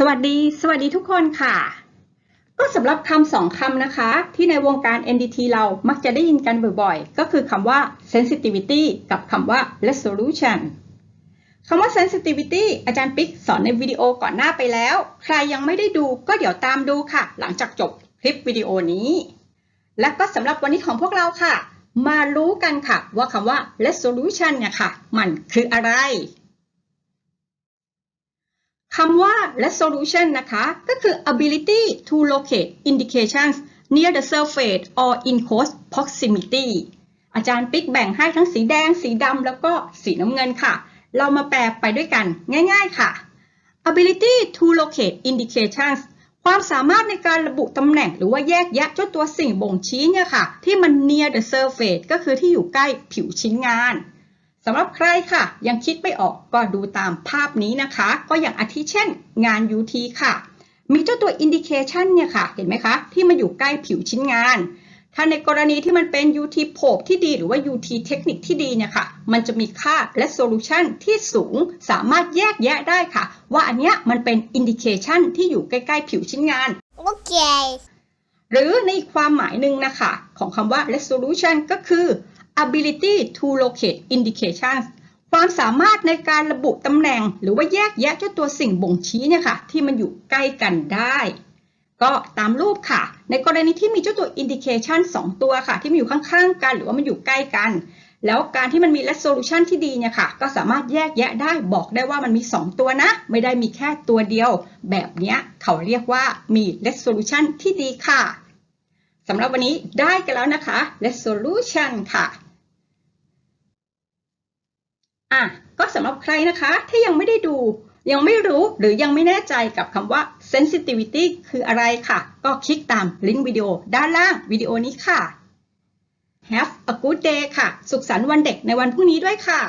สวัสดี สวัสดีทุกคนค่ะ ก็สำหรับคำสองคำนะคะ ที่ในวงการ NDT เรามักจะได้ยินกันบ่อยๆ ก็คือคำว่า sensitivity กับคำว่า resolution คำว่า sensitivity อาจารย์ปิ๊กสอนในวิดีโอก่อนหน้าไปแล้ว ใครยังไม่ได้ดูก็เดี๋ยวตามดูค่ะ หลังจากจบคลิปวิดีโอนี้ และก็สำหรับวันนี้ของพวกเราค่ะ มารู้กันค่ะว่าคำว่า resolution เนี่ยค่ะ มันคืออะไร คำว่า resolution นะคะ ก็คือ ability to locate indications near the surface or in close proximity อาจารย์ปิ๊กแบ่งให้ทั้งสีแดง สีดำแล้วก็สีน้ำเงินค่ะ เรามาแปลไปด้วยกันง่ายๆค่ะ ability to locate indications ความสามารถในการระบุตำแหน่งหรือว่าแยกแยะเจ้าตัวสิ่งบ่งชี้เนี่ยค่ะ ที่มัน near the surface ก็คือที่อยู่ใกล้ผิวชิ้นงาน สำหรับใครค่ะ ยังคิดไม่ออกก็ดูตามภาพนี้นะคะ ก็อย่างอาทิเช่น งาน UT ค่ะ มีเจ้าตัว indication เนี่ยค่ะ เห็นไหมคะ ที่มันอยู่ใกล้ผิวชิ้นงาน ถ้าในกรณีที่มันเป็น UT probe ที่ดีหรือว่า UT เทคนิคที่ดีเนี่ยค่ะ มันจะมีค่า resolution ที่สูงสามารถแยกแยะได้ค่ะ ว่าอันเนี้ยมันเป็น indication ที่อยู่ใกล้ๆผิวชิ้นงาน Okay. หรือในอีกความหมายหนึ่งนะคะ ของคำว่า resolution ก็คือ ability to locate indications ความสามารถในการระบุตำแหน่ง หรือว่าแยกแยะเจ้าตัวสิ่งบ่งชี้เนี่ยค่ะ ที่มันอยู่ใกล้กันได้ ก็ตามรูปค่ะ ในกรณีที่มีเจ้าตัว indication 2 ตัวค่ะ ที่มันอยู่ข้างๆ กัน หรือว่ามันอยู่ใกล้กัน แล้วการที่มันมี resolution ที่ดีเนี่ยค่ะ ก็สามารถแยกแยะได้บอกได้ว่ามันมี 2 ตัวนะ ไม่ได้มีแค่ตัวเดียว แบบเนี้ยเขาเรียกว่ามี resolution ที่ดีค่ะสำหรับวันนี้ได้กันแล้วนะคะ resolution ค่ะ อะก็สำหรับใครนะคะที่ยังไม่ได้ดู ยังไม่รู้หรือยังไม่แน่ใจกับคำว่า sensitivity คืออะไรค่ะ ก็คลิกตามลิงก์วิดีโอด้านล่างวิดีโอนี้ค่ะ Have a good day ค่ะ สุขสันต์วันเด็กในวันพรุ่งนี้ด้วยค่ะ